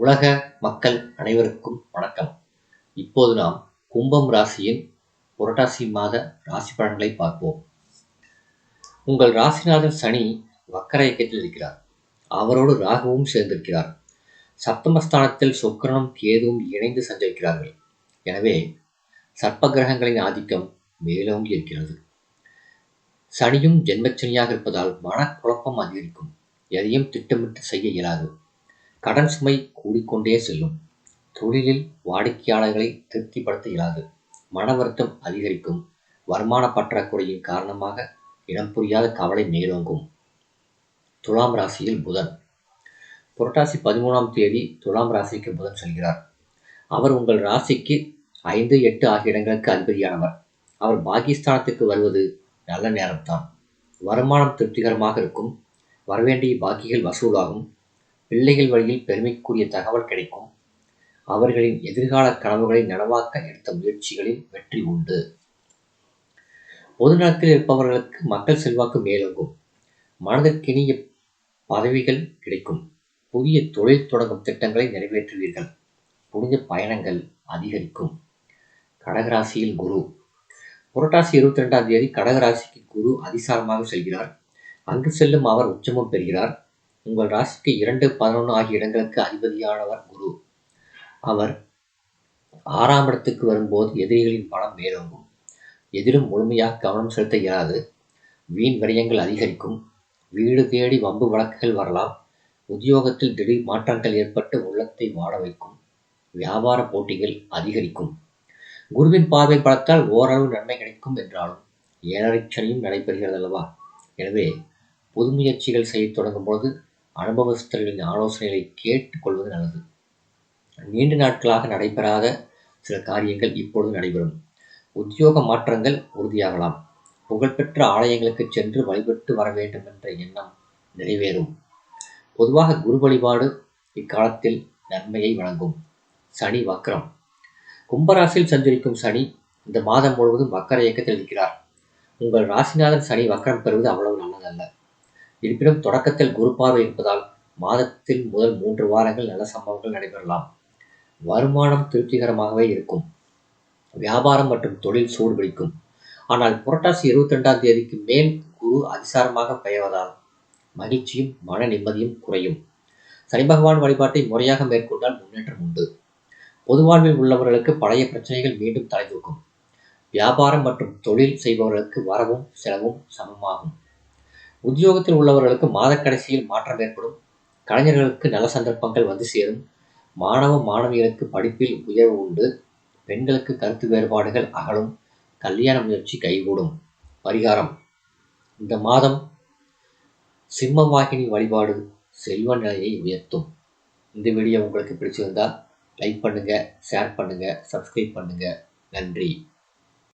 உலக மக்கள் அனைவருக்கும் வணக்கம். இப்போது நாம் கும்பம் ராசியின் புரட்டாசி மாத ராசி பலன்களை பார்ப்போம். உங்கள் ராசிநாதன் சனி வக்கர இயக்கத்தில் இருக்கிறார். அவரோடு ராகுவும் சேர்ந்திருக்கிறார். சப்தமஸ்தானத்தில் சுக்கரனும் கேதுவும் இணைந்து சஞ்சரிக்கிறார்கள். எனவே சர்ப்ப கிரகங்களின் ஆதிக்கம் மேலோங்கி இருக்கிறது. சனியும் ஜென்மச்சனியாக இருப்பதால் மனக்குழப்பம் அதிகரிக்கும். எதையும் திட்டமிட்டு செய்ய இயலாது. கடன் சுமை கூடிக்கொண்டே செல்லும். தொழிலில் வாடிக்கையாளர்களை திருப்திப்படுத்த இயலாது மன வருத்தம் அதிகரிக்கும். வருமான பற்றாக்குறையின் காரணமாக இடம் புரியாத கவலை மேலோங்கும். துலாம் ராசியில் புதன். புரட்டாசி பதிமூணாம் தேதி துலாம் ராசிக்கு புதன் செல்கிறார். அவர் உங்கள் ராசிக்கு ஐந்து எட்டு ஆகிய இடங்களுக்கு அதிபதியானவர். அவர் பாகிஸ்தானத்துக்கு வருவது நல்ல நேரம்தான். வருமானம் திருப்திகரமாக இருக்கும். வரவேண்டிய பாக்கிகள் வசூலாகும். பிள்ளைகள் வழியில் பெருமைக்குரிய தகவல் கிடைக்கும். அவர்களின் எதிர்கால கனவுகளை நனவாக்க எடுத்த முயற்சிகளில் வெற்றி உண்டு. பொதுநலத்தில் இருப்பவர்களுக்கு மக்கள் செல்வாக்கு மேலோங்கும். மனதிற்கினிய பதவிகள் கிடைக்கும். புதிய தொழில் தொடங்கும் திட்டங்களை நிறைவேற்றுவீர்கள். புனித பயணங்கள் அதிகரிக்கும். கடகராசியில் குரு. புரட்டாசி இருபத்தி ரெண்டாம் தேதி கடகராசிக்கு குரு அதிசாரமாக செல்கிறார். அங்கு செல்லும் அவர் உச்சமும் பெறுகிறார். உங்கள் ராசிக்கு இரண்டு பதினொன்று ஆகிய இடங்களுக்கு அதிபதியானவர் குரு. அவர் ஆறாம் இடத்துக்கு வரும்போது எதிரிகளின் பணம் மேலோங்கும். எதிலும் முழுமையாக கவனம் செலுத்த இயலாது. வீண் விரயங்கள் அதிகரிக்கும். வீடு தேடி வம்பு வழக்குகள் வரலாம். உத்தியோகத்தில் திடீர் மாற்றங்கள் ஏற்பட்டு உள்ளத்தை வாட வைக்கும். வியாபார போட்டிகள் அதிகரிக்கும். குருவின் பார்வை பலத்தால் ஓரளவு நன்மை கிடைக்கும் என்றாலும் ஏழரை நடைபெறுகிறது அல்லவா? எனவே புது முயற்சிகள் செய்ய தொடங்கும் பொழுது அனுபவஸ்தர்களின் ஆலோசனைகளை கேட்டுக்கொள்வது நல்லது. நீண்ட நாட்களாக நடைபெறாத சில காரியங்கள் இப்பொழுது நடைபெறும். உத்தியோக மாற்றங்கள் உறுதியாகலாம். புகழ்பெற்ற ஆலயங்களுக்கு சென்று வழிபட்டு வர வேண்டும் என்ற எண்ணம் நிறைவேறும். பொதுவாக குரு வழிபாடு இக்காலத்தில் நன்மையை வழங்கும். சனி வக்ரம். கும்பராசியில் சஞ்சரிக்கும் சனி இந்த மாதம் முழுவதும் வக்கர இயக்கத்தில் இருக்கிறார். உங்கள் ராசிநாதன் சனி வக்கரம் பெறுவது அவ்வளவு இருப்பினும் தொடக்கத்தில் குரு பார்வை இருப்பதால் மாதத்தில் முதல் மூன்று வாரங்கள் நல்ல சம்பவங்கள் நடைபெறலாம். வருமானம் திருப்திகரமாகவே இருக்கும். வியாபாரம் மற்றும் தொழில் சூடு பிடிக்கும் ஆனால் புரட்டாசி இருபத்தி ரெண்டாம் தேதிக்கு மேல் குரு அதிசாரமாக பெயர்வதால் மகிழ்ச்சியும் மன நிம்மதியும் குறையும். சனி பகவான் வழிபாட்டை முறையாக மேற்கொண்டால் முன்னேற்றம் உண்டு. பொதுவாழ்வில் உள்ளவர்களுக்கு பழைய பிரச்சனைகள் மீண்டும் தலைதூக்கும் வியாபாரம் மற்றும் தொழில் செய்பவர்களுக்கு வரவும் செலவும் சமமாகும். உத்தியோகத்தில் உள்ளவர்களுக்கு மாத கடைசியில் மாற்றம் ஏற்படும். கலைஞர்களுக்கு நல்ல சந்தர்ப்பங்கள் வந்து சேரும். மாணவ மாணவியருக்கு படிப்பில் உயர்வு உண்டு. பெண்களுக்கு கருத்து வேறுபாடுகள் அகலும். கல்யாண முயற்சி கைகூடும். பரிகாரம். இந்த மாதம் சிம்மவாகினி வழிபாடு செல்வ நிலையை உயர்த்தும். இந்த வீடியோ உங்களுக்கு பிடிச்சிருந்தால் லைக் பண்ணுங்கள் ஷேர் பண்ணுங்கள் சப்ஸ்கிரைப் பண்ணுங்கள் நன்றி.